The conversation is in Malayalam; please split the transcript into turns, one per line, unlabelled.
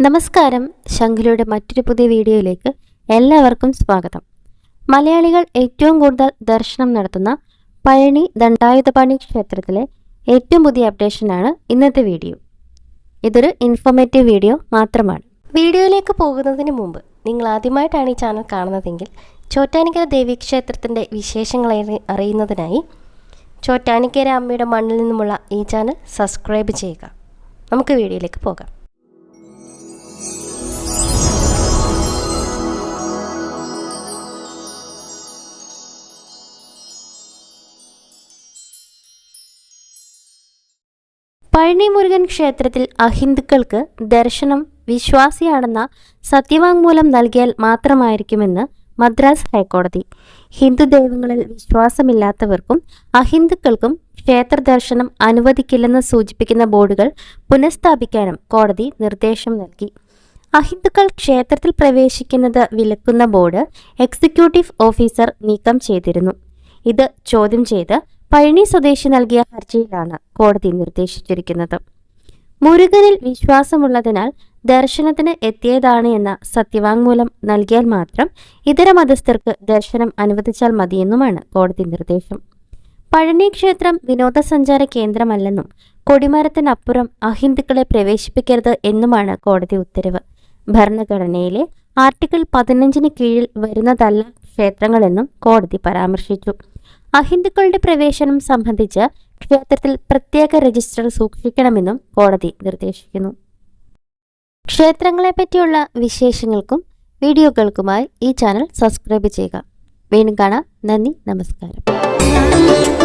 നമസ്കാരം. ശംഖുലയുടെ മറ്റൊരു പുതിയ വീഡിയോയിലേക്ക് എല്ലാവർക്കും സ്വാഗതം. മലയാളികൾ ഏറ്റവും കൂടുതൽ ദർശനം നടത്തുന്ന പഴനി ദണ്ഡായുധപാണി ക്ഷേത്രത്തിലെ ഏറ്റവും പുതിയ അപ്ഡേഷനാണ് ഇന്നത്തെ വീഡിയോ. ഇതൊരു ഇൻഫോർമേറ്റീവ് വീഡിയോ മാത്രമാണ്.
വീഡിയോയിലേക്ക് പോകുന്നതിന് മുമ്പ് നിങ്ങൾ ആദ്യമായിട്ടാണ് ഈ ചാനൽ കാണുന്നതെങ്കിൽ ചോറ്റാനിക്കര ദേവീക്ഷേത്രത്തിന്റെ വിശേഷങ്ങൾ അറി- അറിയുന്നതിനായി ചോറ്റാനിക്കര അമ്മയുടെ മണ്ണിൽ നിന്നുമുള്ള ഈ ചാനൽ സബ്സ്ക്രൈബ് ചെയ്യുക. നമുക്ക് വീഡിയോയിലേക്ക് പോകാം.
പഴനി മുരുകൻ ക്ഷേത്രത്തിൽ അഹിന്ദുക്കൾക്ക് ദർശനം വിശ്വാസിയാണെന്ന സത്യവാങ്മൂലം നൽകിയാൽ മാത്രമായിരിക്കുമെന്ന് മദ്രാസ് ഹൈക്കോടതി. ഹിന്ദു ദൈവങ്ങളിൽ വിശ്വാസമില്ലാത്തവർക്കും അഹിന്ദുക്കൾക്കും ക്ഷേത്ര ദർശനം അനുവദിക്കില്ലെന്ന് സൂചിപ്പിക്കുന്ന ബോർഡുകൾ പുനഃസ്ഥാപിക്കാനും കോടതി നിർദ്ദേശം നൽകി. അഹിന്ദുക്കൾ ക്ഷേത്രത്തിൽ പ്രവേശിക്കുന്നത് വിലക്കുന്ന ബോർഡ് എക്സിക്യൂട്ടീവ് ഓഫീസർ നീക്കം ചെയ്തിരുന്നു. ഇത് ചോദ്യം ചെയ്ത് പഴനി സ്വദേശി നൽകിയ ഹർജിയിലാണ് കോടതി നിർദ്ദേശിച്ചിരിക്കുന്നത്. മുരുകനിൽ വിശ്വാസമുള്ളതിനാൽ ദർശനത്തിന് എത്തിയതാണ് എന്ന സത്യവാങ്മൂലം നൽകിയാൽ മാത്രം ഇതര മതസ്ഥർക്ക് ദർശനം അനുവദിച്ചാൽ മതിയെന്നുമാണ് കോടതി നിർദ്ദേശം. പഴനി ക്ഷേത്രം വിനോദസഞ്ചാര കേന്ദ്രമല്ലെന്നും കൊടിമരത്തിനപ്പുറം അഹിന്ദുക്കളെ പ്രവേശിപ്പിക്കരുത് എന്നുമാണ് കോടതി ഉത്തരവ്. ഭരണഘടനയിലെ ആർട്ടിക്കിൾ പതിനഞ്ചിന് കീഴിൽ വരുന്നതല്ല ക്ഷേത്രങ്ങളെന്നും കോടതി പരാമർശിച്ചു. അഹിന്ദുക്കളുടെ പ്രവേശനം സംബന്ധിച്ച് ക്ഷേത്രത്തിൽ പ്രത്യേക രജിസ്റ്റർ സൂക്ഷിക്കണമെന്നും കോടതി നിർദ്ദേശിക്കുന്നു. ക്ഷേത്രങ്ങളെപ്പറ്റിയുള്ള വിശേഷങ്ങൾക്കും വീഡിയോകൾക്കുമായി ഈ ചാനൽ സബ്സ്ക്രൈബ് ചെയ്യുക. വീണ്ടും കാണാം. നന്ദി നമസ്കാരം.